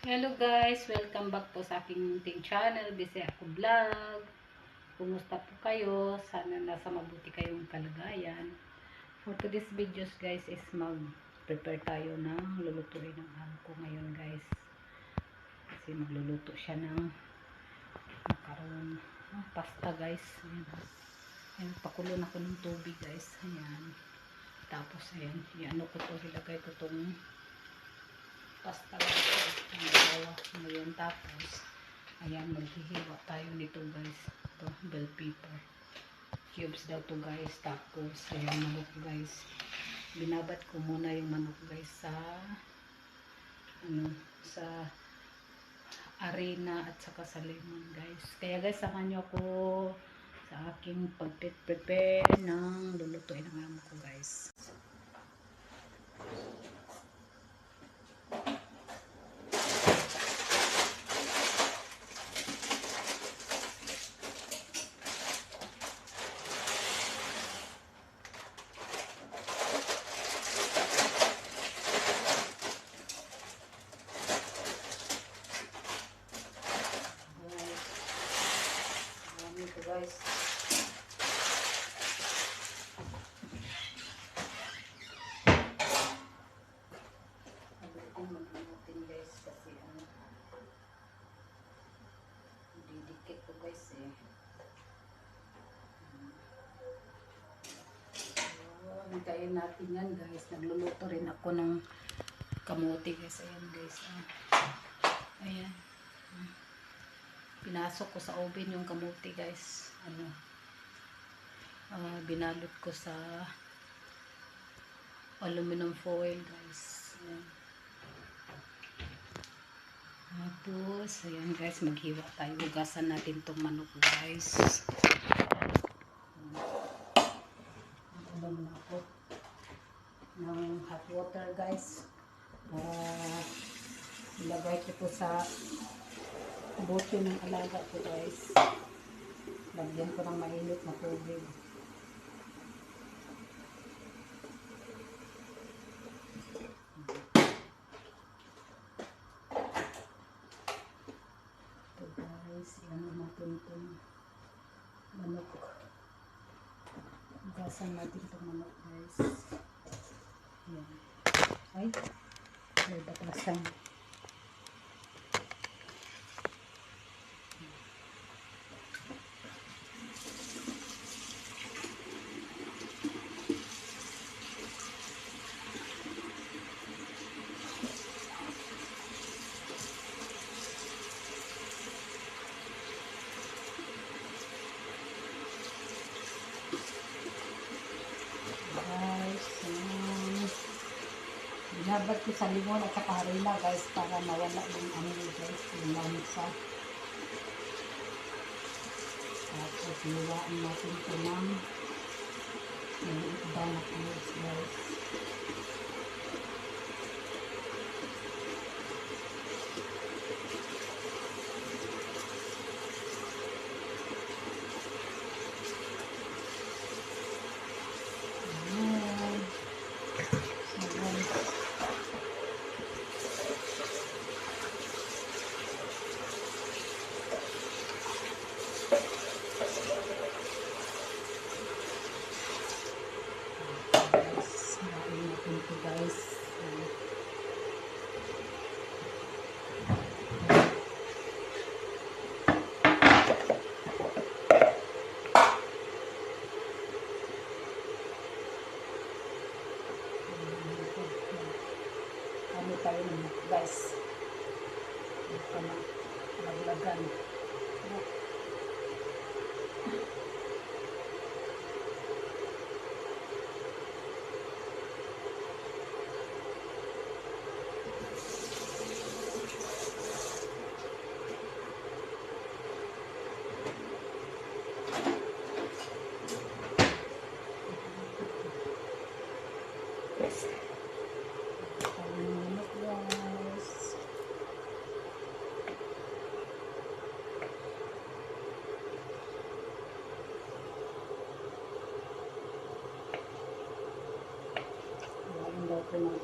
Hello guys, welcome back po sa aking munting channel, Bisaya ako vlog. Kumusta po kayo? Sana nasa mabuti kayong kalagayan. For today's videos guys is mag-prepare tayo ng lulutuin ng amo ko ngayon guys. Kasi magluluto siya ng makaroon, ah, pasta guys. Ayan. Ayan, pakulo na ko ng tubig guys. Ayan. Tapos ayan, iano ko to, ilagay ko tong guys ang dalawa ngayon. Tapos ayan maghihiwa tayo nito guys. Ito bell pepper cubes daw to guys. Tapos ayan manok guys. Binabat ko muna yung manok guys sa ano sa arena at saka sa lemon guys. Kaya guys samahan nyo ako sa aking pag-prepare ng lulutuin ng amo ko guys. Marami ito guys. Mabuting maglutin guys kasi ano didikit ko guys eh. So, hintayin natin yan guys. Nagluluto rin ako ng kamuti guys. Ayan guys. Ah. Ayan. Pinasok ko sa oven yung kamuti guys. Ano, ah, binalot ko sa aluminum foil guys. Ayan. Tapos, ayan guys, maghiwa tayo. Ugasan natin tong manok guys. Ulam na ako ng hot water guys. Para ilagay ko po sa bote ng alaga ko guys. Lagyan ko ng mainit na tubig. Ito guys, ano natin itong manok. Gasan natin itong manok guys. Ayan. Ay, may batasan. Guys. Ayan. Binabad ko sa limon at saka harina guys para mawala yung ano guys, yung lamsa. Tapos niwaan natin ito ng maliit daw na guys. Guys.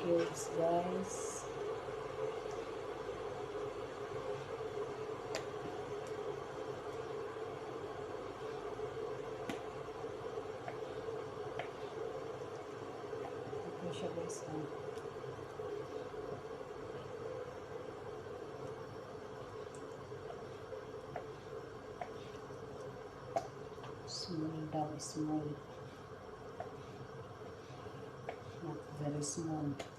pancakes, rice. Small small, not very small.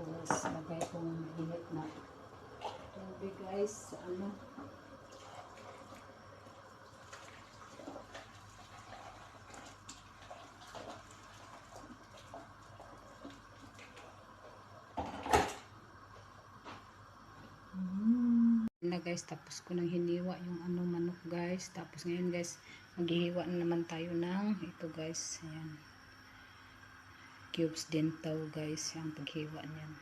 Tapos, lagay kong init na tubig guys. sa Ano? na guys tapos ko nang hiniwa yung ano manok guys tapos ngayon guys maghihiwa na naman tayo ng ito guys ayan cubes din to guys yung paghiwa niyan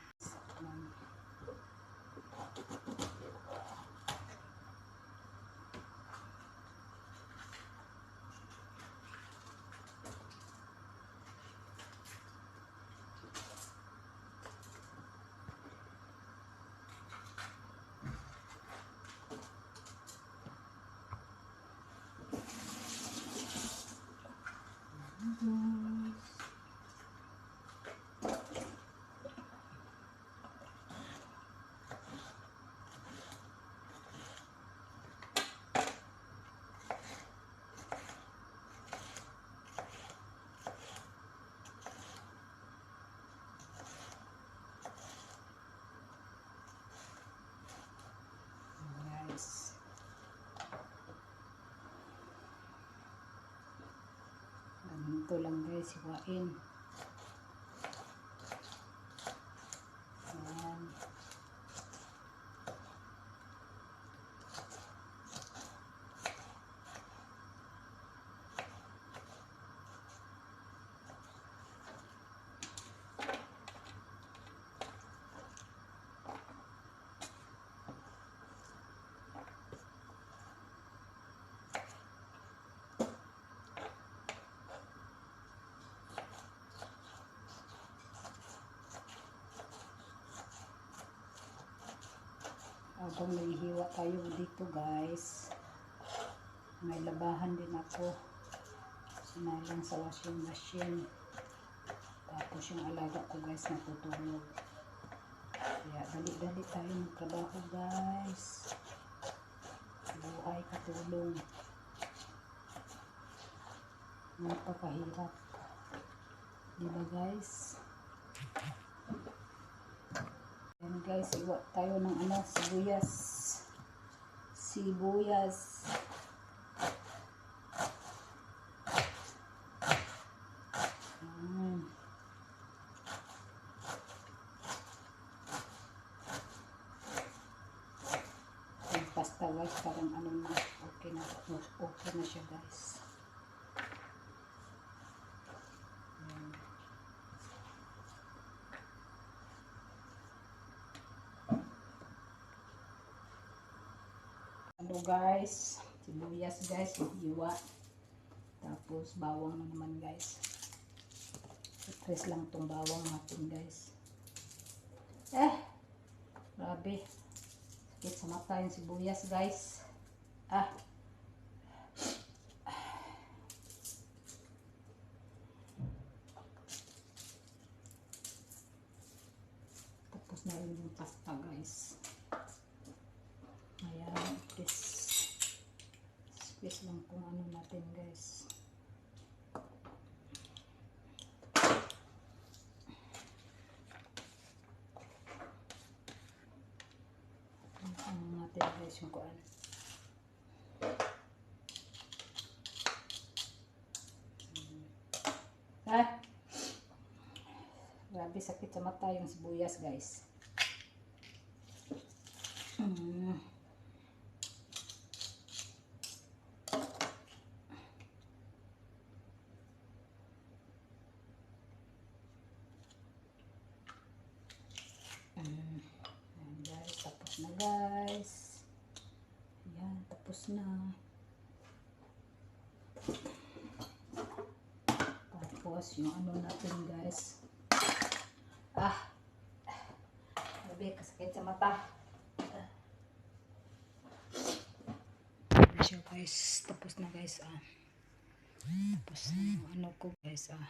Ayan. guys ganito lang guys hiwain ayan habang naghihiwa tayo dito guys. May labahan din ako. Sinalang sa washing machine. Tapos yung alaga ko guys natutulog. Kaya dali-dali tayo magtrabaho guys. Buhay katulong. Napakahirap. Diba guys Ayan guys, iwa tayo ng ano, sibuyas. Sibuyas. Ayan. Yung pasta guys, parang ano na, okay na, okay na siya guys. Ayan. Guys. Sibuyas guys hiwa. Tapos bawang na naman guys. Stress lang tong bawang natin guys. Eh grabe. Sakit sa mata yung sibuyas guys. Ah tapos na rin yung pasta guys Ayan, please. Space lang kung ano natin, guys. Ano natin, guys, yung kuan. Ha? Grabe, sakit sa mata yung sibuyas, guys. Mm. Mm. Ayan guys, tapos na guys. Tapos na. Tapos yung ano natin guys. Ah! Grabe, kasakit sa mata. Ayan siya guys. Tapos na guys ah. Tapos na yung ano ko guys ah.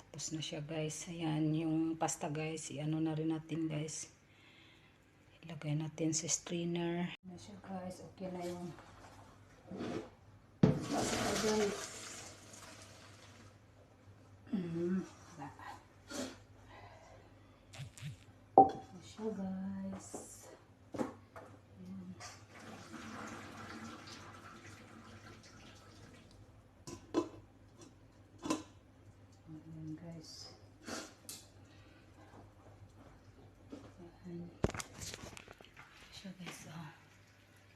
Tapos na siya guys. Ayan, yung pasta guys. I-ano na rin natin guys. Ilagay natin sa strainer. Na siya guys. Okay na yung guys. Mm, wala. Na siya guys. Ayan. Ayan guys. Ayan. Siya guys, oh.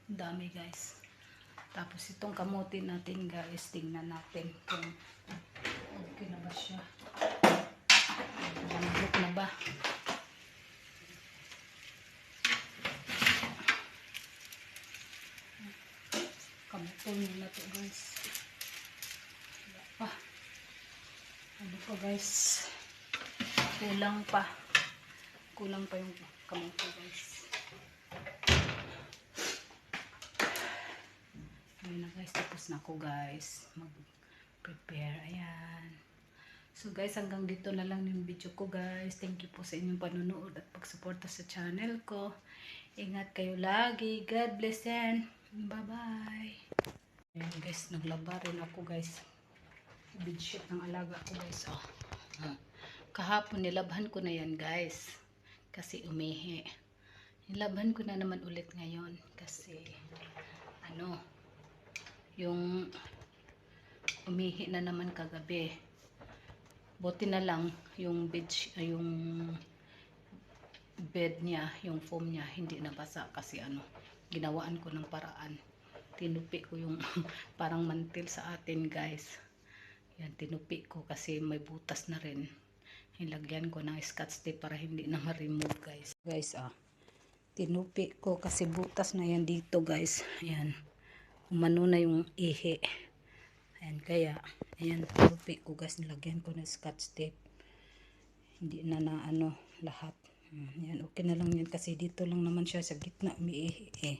Ang dami guys. Tapos itong kamuti natin guys, tingnan natin kung okay na ba siya. Lambot na ba? Kamutin na to guys. Wala pa. Ano pa guys? Kulang pa. Kulang pa yung kamuti guys. Ayun na guys, tapos na ako guys. Mag-prepare. Ayan. So guys, hanggang dito na lang yung video ko guys. Thank you po sa inyong panonood at pagsuporta sa channel ko. Ingat kayo lagi. God bless and bye-bye. Ayan guys, naglaba rin ako guys. Bedsheet ng alaga ko guys. Oh. Ah. Kahapon nilabhan ko na yan guys. Kasi umihi. Nilabhan ko na naman ulit ngayon. Kasi ano, yung umihi na naman kagabi. Buti na lang yung bed, yung bed niya, yung foam niya, hindi nabasa kasi ano, ginawaan ko ng paraan. Tinupi ko yung parang mantil sa atin guys. Yan, tinupi ko kasi may butas na rin. Ilagyan ko ng scotch tape para hindi na ma-remove guys. Guys ah, tinupi ko kasi butas na yan dito guys. Ayan, umano na yung ihi. Ayan, kaya, ayan, tinupi ko guys. Nilagyan ko ng scotch tape. Hindi na na ano, lahat. Hmm, Yan, okay na lang yan kasi dito lang naman siya sa gitna umiihi eh.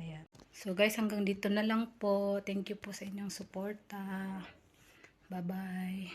Ayan. So guys, hanggang dito na lang po. Thank you po sa inyong suporta. Bye-bye.